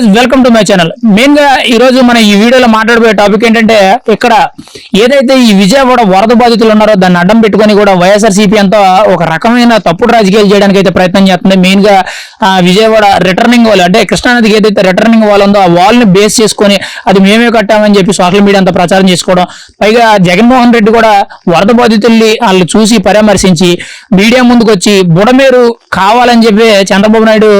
Viewers welcome to my channel మెయిన్గా ఈ రోజు మనం ఈ వీడియోలో మాట్లాడబోయే టాపిక్ ఏంటంటే ఇక్కడ ఏదైతే ఈ విజయవాడ వరద బాధితులు ఉన్నారో దాన్ని అడ్డం పెట్టుకొని కూడా వైఎస్ఆర్ సిపి అంతా ఒక రకమైన తప్పుడు రాజకీయాలు చేయడానికి అయితే ప్రయత్నం చేస్తుంది. మెయిన్గా విజయవాడ రిటర్నింగ్ వాల్ అంటే కృష్ణానదికి ఏదైతే రిటర్నింగ్ వాల్ ఉందో ఆ వాల్ని బేస్ చేసుకొని అది మేమే కట్టామని చెప్పి సోషల్ మీడియా అంతా ప్రచారం చేసుకోవడం. పైగా జగన్మోహన్ రెడ్డి కూడా వరద బాధితుల్ని వాళ్ళు చూసి పరామర్శించి మీడియా ముందుకు వచ్చి బుడమేరు కావాలని చెప్పి చంద్రబాబు నాయుడు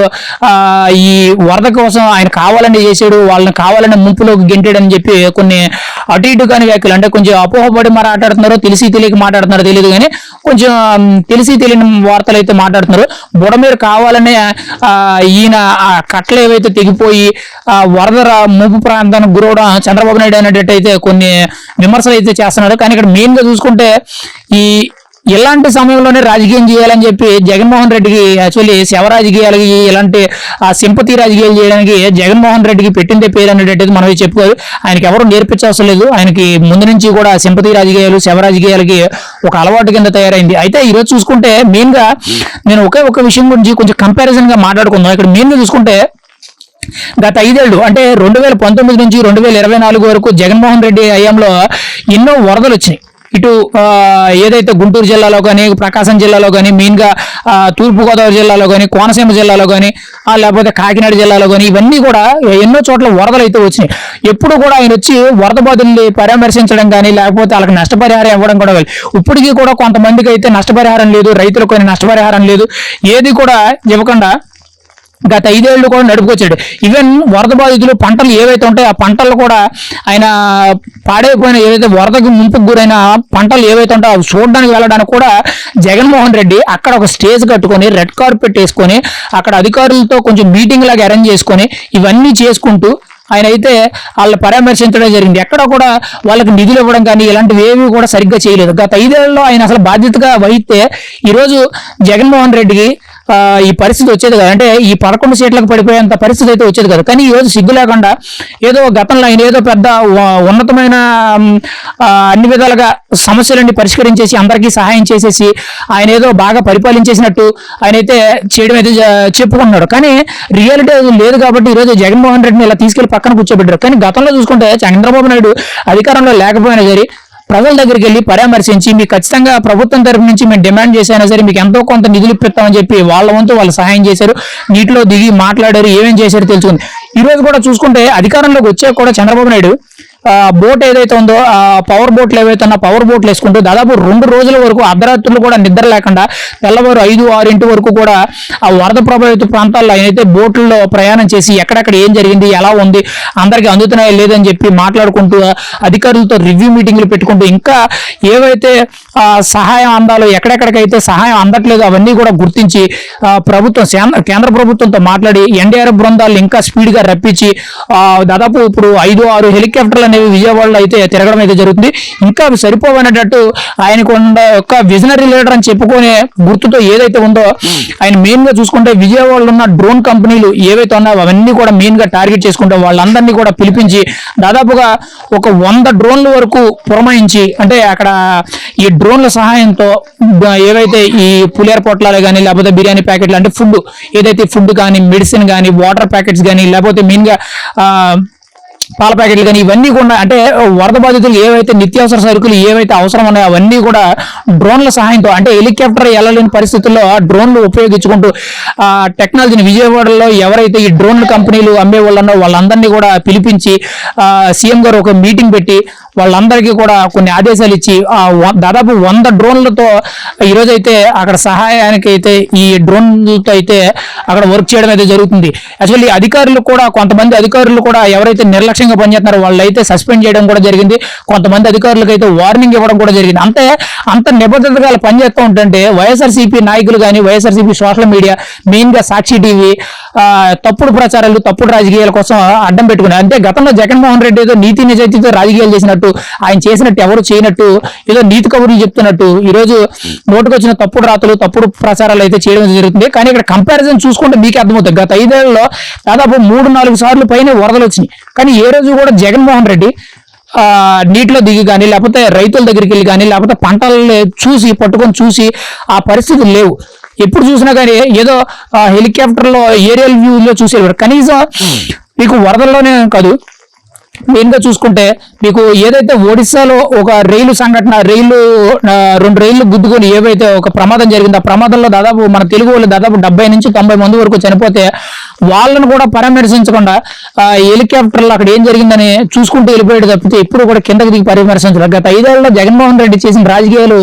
ఈ వరద కోసం ఆయన కావాలని చేశాడు వాళ్ళని కావాలని ముంపులోకి గెంటాడని చెప్పి కొన్ని అటు ఇటు కాని వ్యాఖ్యలు అంటే కొంచెం అపోహపడి మాట్లాడుతున్నారో తెలిసి తెలియక మాట్లాడుతున్నారో తెలియదు కానీ కొంచెం తెలిసి తెలియని వార్తలు అయితే మాట్లాడుతున్నారు. బుడమేరు కావాలనే ఈయన ఆ కట్టలు ఏవైతే తెగిపోయి ఆ వరద ముంపు ప్రాంతానికి గురవడం చంద్రబాబు నాయుడు అనేటట్టు అయితే కొన్ని విమర్శలు అయితే చేస్తున్నాడు కానీ ఇక్కడ మెయిన్గా చూసుకుంటే ఈ ఇలాంటి సమయంలోనే రాజకీయం చేయాలని చెప్పి జగన్మోహన్ రెడ్డికి యాక్చువల్లీ శవ రాజకీయాలకి ఇలాంటి ఆ సింపతి రాజకీయాలు చేయడానికి జగన్మోహన్ రెడ్డికి పెట్టిందే పేరు అనేటట్టు మనం చెప్పుకోదు ఆయనకి ఎవరు నేర్పించవసరం లేదు. ఆయనకి ముందు నుంచి కూడా సింపతి రాజకీయాలు శవ రాజకీయాలకి ఒక అలవాటు కింద తయారైంది. అయితే ఈరోజు చూసుకుంటే మెయిన్గా నేను ఒకే ఒక విషయం గురించి కొంచెం కంపారిజన్గా మాట్లాడుకుందాం. ఇక్కడ మెయిన్గా చూసుకుంటే గత ఐదేళ్ళు అంటే రెండు వేల పంతొమ్మిది నుంచి రెండు వేల ఇరవై నాలుగు వరకు జగన్మోహన్ రెడ్డి హయాంలో ఎన్నో వరదలు వచ్చినాయి. ఇటు ఏదైతే గుంటూరు జిల్లాలో కానీ ప్రకాశం జిల్లాలో కానీ మెయిన్గా తూర్పుగోదావరి జిల్లాలో కానీ కోనసీమ జిల్లాలో కానీ లేకపోతే కాకినాడ జిల్లాలో కానీ ఇవన్నీ కూడా ఎన్నో చోట్ల వరదలు అయితే వచ్చినాయి. ఎప్పుడు కూడా ఆయన వచ్చి వరద బాధల్ని పరామర్శించడం కానీ లేకపోతే వాళ్ళకి నష్టపరిహారం ఇవ్వడం కూడా ఇప్పటికీ కూడా కొంతమందికి అయితే నష్టపరిహారం లేదు రైతులకు కొన్ని నష్టపరిహారం లేదు. ఏది కూడా ఇవ్వకుండా గత ఐదేళ్ళు కూడా నడుపుకొచ్చాడు. ఈవెన్ వరద బాధితులు పంటలు ఏవైతే ఉంటాయో ఆ పంటలు కూడా ఆయన పాడైపోయిన ఏవైతే వరదకు ముంపుకు గురైన పంటలు ఏవైతే ఉంటాయో అవి చూడడానికి వెళ్ళడానికి కూడా జగన్మోహన్ రెడ్డి అక్కడ ఒక స్టేజ్ కట్టుకొని రెడ్ కార్పెట్ వేసుకొని అక్కడ అధికారులతో కొంచెం మీటింగ్ లాగా అరేంజ్ చేసుకొని ఇవన్నీ చేసుకుంటూ ఆయన అయితే వాళ్ళని పరామర్శించడం జరిగింది. ఎక్కడ కూడా వాళ్ళకి నిధులు ఇవ్వడం కానీ ఇలాంటివి ఏవి కూడా సరిగ్గా చేయలేదు. గత ఐదేళ్ళలో ఆయన అసలు బాధ్యతగా వహిస్తే ఈరోజు జగన్మోహన్ రెడ్డికి ఈ పరిస్థితి వచ్చేది కదా. అంటే ఈ పదకొండు సీట్లకు పడిపోయేంత పరిస్థితి అయితే వచ్చేది కదా. కానీ ఈ రోజు సిగ్గు లేకుండా ఏదో గతంలో ఆయన ఏదో పెద్ద ఉన్నతమైన అన్ని విధాలుగా సమస్యలన్నీ పరిష్కరించేసి అందరికీ సహాయం చేసేసి ఆయన ఏదో బాగా పరిపాలించేసినట్టు ఆయన అయితే చేయడం అయితే చెప్పుకుంటున్నాడు కానీ రియాలిటీ అది లేదు కాబట్టి ఈరోజు జగన్మోహన్ రెడ్డిని ఇలా తీసుకెళ్ళి పక్కన కూర్చోబెట్టారు. కానీ గతంలో చూసుకుంటే చంద్రబాబు నాయుడు అధికారంలో లేకపోయినా సరే ప్రజల దగ్గరికి వెళ్ళి పరామర్శించి మీకు ఖచ్చితంగా ప్రభుత్వం తరపు నుంచి మేము డిమాండ్ చేసైనా సరే మీకు ఎంతో కొంత నిధులు ఇప్పిస్తామని చెప్పి వాళ్ళ వంతు వాళ్ళు సహాయం చేశారు. నీటిలో దిగి మాట్లాడారు ఏమేం చేశారు తెలుసుకుంది. ఈ రోజు కూడా చూసుకుంటే అధికారంలోకి వచ్చాక కూడా చంద్రబాబు నాయుడు బోట్ ఏదైతే ఉందో ఆ పవర్ బోట్లు ఏవైతే ఉన్నా పవర్ బోట్లు వేసుకుంటూ దాదాపు రెండు రోజుల వరకు అర్ధరాత్రులు కూడా నిద్ర లేకుండా తెల్లవారు ఐదు ఆరింటి వరకు కూడా ఆ వరద ప్రభావిత ప్రాంతాల్లో ఆయనైతే బోట్లలో ప్రయాణం చేసి ఎక్కడెక్కడ ఏం జరిగింది ఎలా ఉంది అందరికీ అందుతున్నాయా లేదని చెప్పి మాట్లాడుకుంటూ అధికారులతో రివ్యూ మీటింగ్లు పెట్టుకుంటూ ఇంకా ఏవైతే సహాయం అందాలో ఎక్కడెక్కడికైతే సహాయం అందట్లేదు అవన్నీ కూడా గుర్తించి ప్రభుత్వం కేంద్ర- కేంద్ర ప్రభుత్వంతో మాట్లాడి ఎన్డీఆర్ఎఫ్ బృందాలు ఇంకా స్పీడ్గా రప్పించి దాదాపు ఇప్పుడు ఐదు ఆరు హెలికాప్టర్లు అనేవి విజయవాడలో అయితే తిరగడం అయితే జరుగుతుంది. ఇంకా అవి సరిపోవనేటట్టు ఆయనకు ఉన్న ఒక విజనరీ లీడర్ అని చెప్పుకునే గుర్తుతో ఏదైతే ఉందో ఆయన మెయిన్గా చూసుకుంటే విజయవాడలో ఉన్న డ్రోన్ కంపెనీలు ఏవైతే ఉన్నాయో అవన్నీ కూడా మెయిన్గా టార్గెట్ చేసుకుంటే వాళ్ళందరినీ కూడా పిలిపించి దాదాపుగా ఒక వంద డ్రోన్ల వరకు పురమాయించి అంటే అక్కడ ఈ డ్రోన్ల సహాయంతో ఏవైతే ఈ పులియర్ పొట్లాలు కానీ లేకపోతే బిర్యానీ ప్యాకెట్లు అంటే ఫుడ్ ఏదైతే ఫుడ్ కానీ మెడిసిన్ కానీ వాటర్ ప్యాకెట్స్ కానీ లేకపోతే మెయిన్గా ఆ, పాల ప్యాకెట్లు కానీ ఇవన్నీ కూడా అంటే వరద బాధితులు ఏవైతే నిత్యావసర సరుకులు ఏవైతే అవసరం ఉన్నాయో అవన్నీ కూడా డ్రోన్ల సహాయంతో అంటే హెలికాప్టర్ వెళ్ళలేని పరిస్థితుల్లో డ్రోన్లు ఉపయోగించుకుంటూ ఆ టెక్నాలజీని విజయవాడలో ఎవరైతే ఈ డ్రోన్ల కంపెనీలు అమ్మే వాళ్ళు వాళ్ళందరినీ కూడా పిలిపించి ఆ, సీఎం గారు ఒక మీటింగ్ పెట్టి వాళ్ళందరికీ కూడా కొన్ని ఆదేశాలు ఇచ్చి ఆ వ- దాదాపు వంద డ్రోన్లతో ఈరోజైతే అక్కడ సహాయానికి అయితే ఈ డ్రోన్లతో అయితే అక్కడ వర్క్ చేయడం అయితే జరుగుతుంది. యాక్చువల్లీ అధికారులు కూడా కొంతమంది అధికారులు కూడా ఎవరైతే నిర్లక్ష్యంగా పనిచేస్తున్నారో వాళ్ళు అయితే సస్పెండ్ చేయడం కూడా జరిగింది. కొంతమంది అధికారులకు అయితే వార్నింగ్ ఇవ్వడం కూడా జరిగింది. అంతే అంత నిబద్ధతగా వాళ్ళు పనిచేస్తూ ఉంటుంటే వైఎస్ఆర్సీపీ నాయకులు కానీ వైఎస్ఆర్సీపీ సోషల్ మీడియా మెయిన్గా సాక్షి టీవీ తప్పుడు ప్రచారాలు తప్పుడు రాజకీయాల కోసం అడ్డం పెట్టుకున్నారు. అంటే గతంలో జగన్మోహన్ రెడ్డి ఏదో నీతి నిజాయితీతో రాజకీయాలు చేసినట్టు ఆయన చేసినట్టు ఎవరు చేయనట్టు ఏదో నీతి కబుర్లు చెప్తున్నట్టు ఈ రోజు నోటుకొచ్చిన తప్పుడు రాతలు తప్పుడు ప్రచారాలు అయితే చేయడం జరుగుతుంది. కానీ ఇక్కడ కంపారిజన్ చూసుకుంటే మీకు అర్థమవుతుంది. గత ఐదేళ్ళలో దాదాపు మూడు నాలుగు సార్లు పైన వరదలు వచ్చినాయి. కానీ ఏ రోజు కూడా జగన్మోహన్ రెడ్డి ఆ నీటిలో దిగి కానీ లేకపోతే రైతుల దగ్గరికి వెళ్ళి కానీ లేకపోతే పంటల్ని చూసి పట్టుకొని చూసి ఆ పరిస్థితులు లేవు. ఎప్పుడు చూసినా కానీ ఏదో హెలికాప్టర్లో ఏరియల్ వ్యూ లో చూసేవారు. కనీసం మీకు వరదల్లోనే కాదు మెయిన్గా చూసుకుంటే మీకు ఏదైతే ఒడిశాలో ఒక రైలు సంఘటన రైలు రెండు రైళ్ళు గుద్దుకొని ఏవైతే ఒక ప్రమాదం జరిగిందో ఆ ప్రమాదంలో దాదాపు మన తెలుగు వాళ్ళు దాదాపు డెబ్బై నుంచి తొంభై మంది వరకు చనిపోతే వాళ్ళను కూడా పరామర్శించకుండా హెలికాప్టర్లు అక్కడ ఏం జరిగిందని చూసుకుంటూ వెళ్ళిపోయాడు తప్పితే ఇప్పుడు కూడా కిందకి దిగి పరామర్శించడం గత ఐదేళ్ళలో జగన్మోహన్ రెడ్డి చేసిన రాజకీయాలు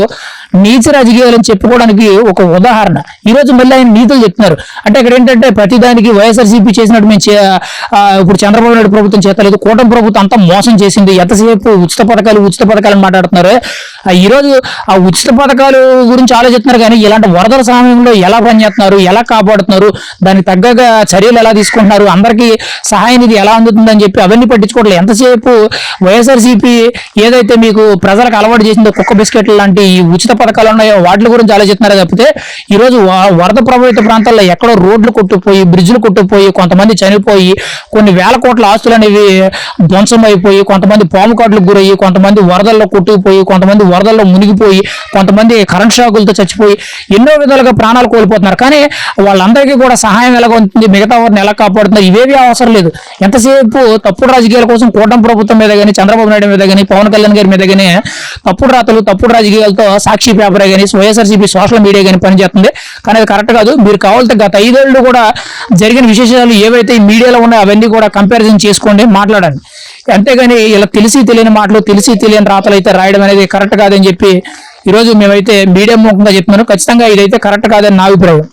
నీచ రాజకీయాలు అని చెప్పుకోవడానికి ఒక ఉదాహరణ. ఈ రోజు మళ్ళీ ఆయన నీతులు చెప్తున్నారు. అంటే ఇక్కడ ఏంటంటే ప్రతిదానికి వైఎస్ఆర్సీపీ చేసినట్టు మేము ఇప్పుడు చంద్రబాబు నాయుడు ప్రభుత్వం చేతలేదు కూటమి ప్రభుత్వం అంతా మోసం చేసింది. ఎంతసేపు ఉచిత పథకాలు ఉచిత పథకాలు మాట్లాడుతున్నారు. ఈరోజు ఈ రోజు ఆ ఉచిత పథకాలు గురించి ఆలోచిస్తున్నారు కానీ ఇలాంటి వరదల సమయంలో ఎలా పనిచేస్తున్నారు ఎలా కాపాడుతున్నారు దానికి తగ్గగా చర్యలు ఎలా తీసుకుంటున్నారు అందరికీ సహాయం ఇది ఎలా అందుతుందని చెప్పి అవన్నీ పట్టించుకోవట్లేదు ఎంతసేపు వైఎస్ఆర్సీపీ ఏదైతే మీకు ప్రజలకు అలవాటు చేసిందో కుక్క బిస్కెట్లు లాంటి ఈ ఉచిత పథకాలు ఉన్నాయో వాటి గురించి ఆలోచిస్తున్నారు తప్పితే ఈ రోజు వరద ప్రభావిత ప్రాంతాల్లో ఎక్కడో రోడ్లు కొట్టుకుపోయి బ్రిడ్జ్లు కొట్టుకుపోయి కొంతమంది చనిపోయి కొన్ని వేల కోట్ల ఆస్తులు అనేవి ధ్వంసం అయిపోయి కొంతమంది పాము కాట్లకు గురయ్యి కొంతమంది వరదల్లో కొట్టుకుపోయి కొంతమంది వరదల్లో మునిగిపోయి కొంతమంది కరెంట్ షాకులతో చచ్చిపోయి ఎన్నో విధాలుగా ప్రాణాలు కోల్పోతున్నారు. కానీ వాళ్ళందరికీ కూడా సహాయం ఎలాగ ఉంటుంది? మిగతా వారిని ఎలా కాపాడుతున్నారు? ఇవేవి అవసరం లేదు. ఎంతసేపు తప్పుడు రాజకీయాల కోసం కూటమి ప్రభుత్వం మీద కానీ చంద్రబాబు నాయుడు మీద కానీ పవన్ కళ్యాణ్ గారి మీద కానీ తప్పుడు రాతలు తప్పుడు రాజకీయాలతో సాక్షి పేపర్ కానీ వైఎస్ఆర్సీపీ సోషల్ మీడియా కానీ పనిచేస్తుంది. కానీ అది కరెక్ట్ కాదు. మీరు కావాలంటే గత ఐదేళ్ళు కూడా జరిగిన విశేషాలు ఏవైతే మీడియాలో ఉన్నాయో అవన్నీ కూడా కంపారిజన్ చేసుకోండి మాట్లాడండి. అంతేగాని ఇలా తెలిసి తెలియని మాటలు తెలిసి తెలియని రాతలు అయితే రాయడం అనేది కరెక్ట్ కాదని చెప్పి ఈరోజు మేమైతే మీడియా ముఖంగా చెప్తున్నాను. ఖచ్చితంగా ఇదైతే కరెక్ట్ కాదని నా అభిప్రాయం.